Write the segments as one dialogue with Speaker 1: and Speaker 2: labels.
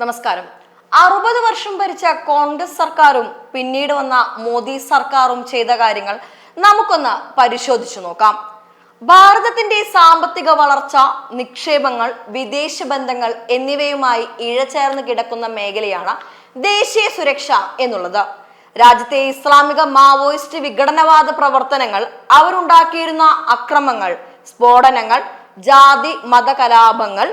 Speaker 1: നമസ്കാരം. അറുപത് വർഷം ഭരിച്ച കോൺഗ്രസ് സർക്കാരും പിന്നീട് വന്ന മോദി സർക്കാരും ചെയ്ത കാര്യങ്ങൾ നമുക്കൊന്ന് പരിശോധിച്ചു നോക്കാം. ഭാരതത്തിന്റെ സാമ്പത്തിക വളർച്ച നിക്ഷേപങ്ങൾ വിദേശ ബന്ധങ്ങൾ എന്നിവയുമായി ഇഴചേർന്ന് കിടക്കുന്ന മേഖലയാണ് ദേശീയ സുരക്ഷ എന്നുള്ളത്. രാജ്യത്തെ ഇസ്ലാമിക മാവോയിസ്റ്റ് വിഘടനവാദ പ്രവർത്തനങ്ങൾ അവരുണ്ടാക്കിയിരുന്ന അക്രമങ്ങൾ സ്ഫോടനങ്ങൾ ജാതി മത കലാപങ്ങൾ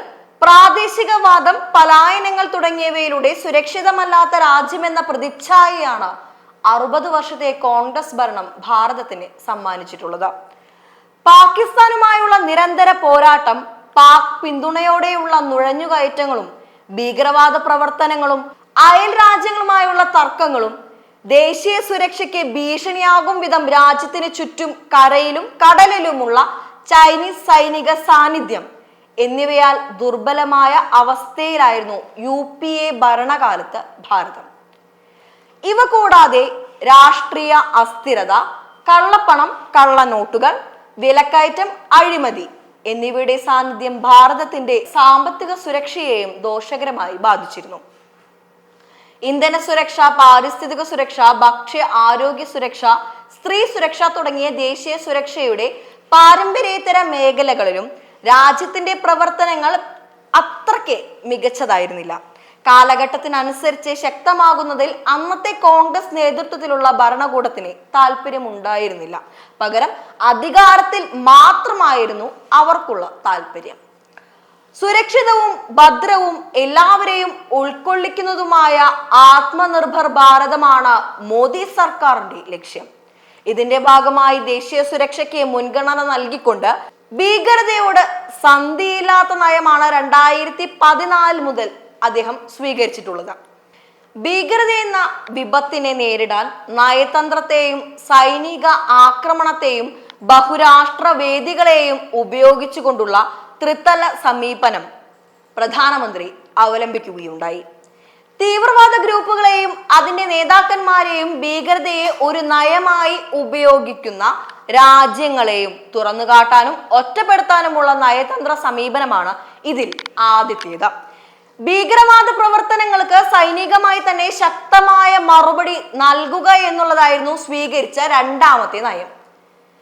Speaker 1: പ്രാദേശികവാദം പലായനങ്ങൾ തുടങ്ങിയവയിലൂടെ സുരക്ഷിതമല്ലാത്ത രാജ്യമെന്ന പ്രതിച്ഛായയാണ് അറുപത് വർഷത്തെ കോൺഗ്രസ് ഭരണം ഭാരതത്തിന് സമ്മാനിച്ചിട്ടുള്ളത്. പാകിസ്ഥാനുമായുള്ള നിരന്തര പോരാട്ടം പാക് പിന്തുണയോടെയുള്ള നുഴഞ്ഞുകയറ്റങ്ങളും ഭീകരവാദ പ്രവർത്തനങ്ങളും അയൽ രാജ്യങ്ങളുമായുള്ള തർക്കങ്ങളും ദേശീയ സുരക്ഷയ്ക്ക് ഭീഷണിയാകും വിധം രാജ്യത്തിന് ചുറ്റും കരയിലും കടലിലുമുള്ള ചൈനീസ് സൈനിക സാന്നിധ്യം എന്നിവയാൽ ദുർബലമായ അവസ്ഥയിലായിരുന്നു യു പി എ ഭരണകാലത്ത് ഭാരതം. ഇവ കൂടാതെ രാഷ്ട്രീയ അസ്ഥിരത കള്ളപ്പണം കള്ളനോട്ടുകൾ വിലക്കയറ്റം അഴിമതി എന്നിവയുടെ സാന്നിധ്യം ഭാരതത്തിന്റെ സാമ്പത്തിക സുരക്ഷയെയും ദോഷകരമായി ബാധിച്ചിരുന്നു. ഇന്ധന സുരക്ഷ പാരിസ്ഥിതിക സുരക്ഷ ഭക്ഷ്യ ആരോഗ്യ സുരക്ഷ സ്ത്രീ സുരക്ഷ തുടങ്ങിയ ദേശീയ സുരക്ഷയുടെ പാരമ്പര്യേതര മേഖലകളിലും രാജ്യത്തിന്റെ പ്രവർത്തനങ്ങൾ അത്രയ്ക്ക് മികച്ചതായിരുന്നില്ല. കാലഘട്ടത്തിനനുസരിച്ച് ശക്തമാകുന്നതിൽ അന്നത്തെ കോൺഗ്രസ് നേതൃത്വത്തിലുള്ള ഭരണകൂടത്തിന് താല്പര്യമുണ്ടായിരുന്നില്ല പകരം അധികാരത്തിൽ മാത്രമായിരുന്നു അവർക്കുള്ള താല്പര്യം സുരക്ഷിതവും ഭദ്രവും എല്ലാവരെയും ഉൾക്കൊള്ളിക്കുന്നതുമായ ആത്മനിർഭർ ഭാരതമാണ് മോദി സർക്കാരിന്റെ ലക്ഷ്യം. ഇതിന്റെ ഭാഗമായി ദേശീയ സുരക്ഷയ്ക്ക് മുൻഗണന നൽകിക്കൊണ്ട് ഭീകരതയോട് സന്ധിയില്ലാത്ത നയമാണ് രണ്ടായിരത്തി പതിനാല് മുതൽ അദ്ദേഹം സ്വീകരിച്ചിട്ടുള്ളത്. ഭീകരത എന്ന വിപത്തിനെ നേരിടാൻ നയതന്ത്രത്തെയും സൈനിക ആക്രമണത്തെയും ബഹുരാഷ്ട്ര വേദികളെയും ഉപയോഗിച്ചുകൊണ്ടുള്ള ത്രിതല സമീപനം പ്രധാനമന്ത്രി അവലംബിക്കുകയുണ്ടായി. ഗ്രൂപ്പുകളെയും അതിന്റെ നേതാക്കന്മാരെയും ഭീകരതയെ ഒരു നയമായി ഉപയോഗിക്കുന്ന രാജ്യങ്ങളെയും തുറന്നുകാട്ടാനും ഒറ്റപ്പെടുത്താനുമുള്ള നയതന്ത്ര സമീപനമാണ് ഇതിൽ ആദ്യത്തേത്. ഭീകരവാദ പ്രവർത്തനങ്ങൾക്ക് സൈനികമായി തന്നെ ശക്തമായ മറുപടി നൽകുക എന്നുള്ളതായിരുന്നു സ്വീകരിച്ച രണ്ടാമത്തെ നയം.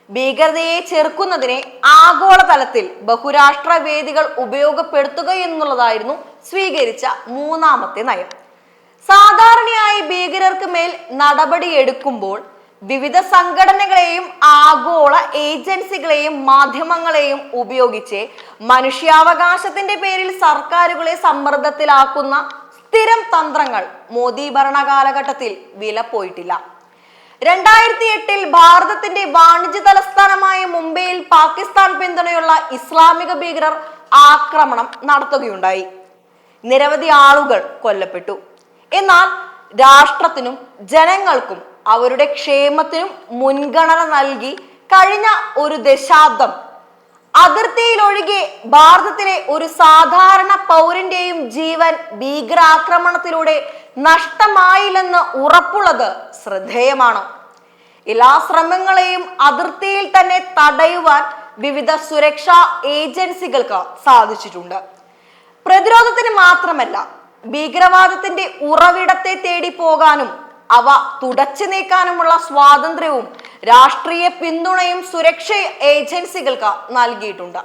Speaker 1: ഭീകരതയെ ചെറുക്കുന്നതിനെ ആഗോളതലത്തിൽ ബഹുരാഷ്ട്ര വേദികൾ ഉപയോഗപ്പെടുത്തുക എന്നുള്ളതായിരുന്നു സ്വീകരിച്ച മൂന്നാമത്തെ നയം. സാധാരണയായി ഭീകരർക്ക് മേൽ നടപടി എടുക്കുമ്പോൾ വിവിധ സംഘടനകളെയും ആഗോള ഏജൻസികളെയും മാധ്യമങ്ങളെയും ഉപയോഗിച്ച് മനുഷ്യാവകാശത്തിന്റെ പേരിൽ സർക്കാരുകളെ സമ്മർദ്ദത്തിലാക്കുന്ന സ്ഥിരം തന്ത്രങ്ങൾ മോദി ഭരണകാലഘട്ടത്തിൽ വില പോയിട്ടില്ല. രണ്ടായിരത്തി എട്ടിൽ ഭാരതത്തിന്റെ വാണിജ്യ തലസ്ഥാനമായ മുംബൈയിൽ പാകിസ്ഥാൻ പിന്തുണയുള്ള ഇസ്ലാമിക ഭീകരർ ആക്രമണം നടത്തുകയുണ്ടായി. നിരവധി ആളുകൾ കൊല്ലപ്പെട്ടു. എന്നാൽ രാഷ്ട്രത്തിനും ജനങ്ങൾക്കും അവരുടെ ക്ഷേമത്തിനും മുൻഗണന നൽകി കഴിഞ്ഞ ഒരു ദശാബ്ദം അതിർത്തിയിലൊഴികെ ഭാരതത്തിലെ ഒരു സാധാരണ പൗരന്റെയും ജീവൻ ഭീകരാക്രമണത്തിലൂടെ നഷ്ടമായില്ലെന്ന് ഉറപ്പുള്ളത് ശ്രദ്ധേയമാണ്. എല്ലാ ശ്രമങ്ങളെയും അതിർത്തിയിൽ തന്നെ തടയുവാൻ വിവിധ സുരക്ഷാ ഏജൻസികൾക്ക് സാധിച്ചിട്ടുണ്ട്. പ്രതിരോധത്തിന് മാത്രമല്ല ഭീകരവാദത്തിന്റെ ഉറവിടത്തെ തേടി പോകാനും അവ തുടച്ചു നീക്കാനുമുള്ള സ്വാതന്ത്ര്യവും രാഷ്ട്രീയ പിന്തുണയും സുരക്ഷ ഏജൻസികൾക്ക് നൽകിയിട്ടുണ്ട്.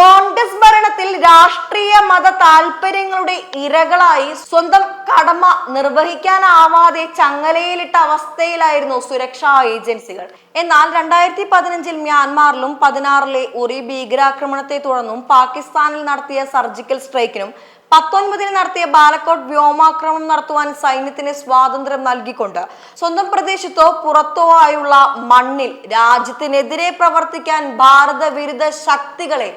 Speaker 1: കോൺഗ്രസ് ഭരണത്തിൽ രാഷ്ട്രീയ മത താല്പര്യങ്ങളുടെ ഇരകളായി സ്വന്തം കടമ നിർവഹിക്കാനാവാതെ ചങ്ങലയിലിട്ട അവസ്ഥയിലായിരുന്നു സുരക്ഷാ ഏജൻസികൾ. എന്നാൽ രണ്ടായിരത്തി പതിനഞ്ചിൽ മ്യാൻമാറിലും പതിനാറിലെ ഉറി ഭീകരാക്രമണത്തെ തുടർന്നും പാകിസ്ഥാനിൽ നടത്തിയ സർജിക്കൽ സ്ട്രൈക്കിനും പത്തൊൻപതിന് നടത്തിയ ബാലക്കോട്ട് വ്യോമാക്രമണം നടത്തുവാൻ സൈന്യത്തിന് സ്വാതന്ത്ര്യം നൽകിക്കൊണ്ട് സ്വന്തം പ്രദേശത്തോ പുറത്തോ ആയുള്ള മണ്ണിൽ രാജ്യത്തിനെതിരെ പ്രവർത്തിക്കാൻ ഭാരത വിരുദ്ധ ശക്തികളെ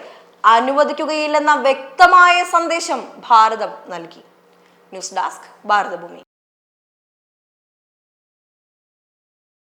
Speaker 1: അനുവദിക്കുകയില്ലെന്ന വ്യക്തമായ സന്ദേശം ഭാരതം നൽകി. News desk Bharathabhoomi.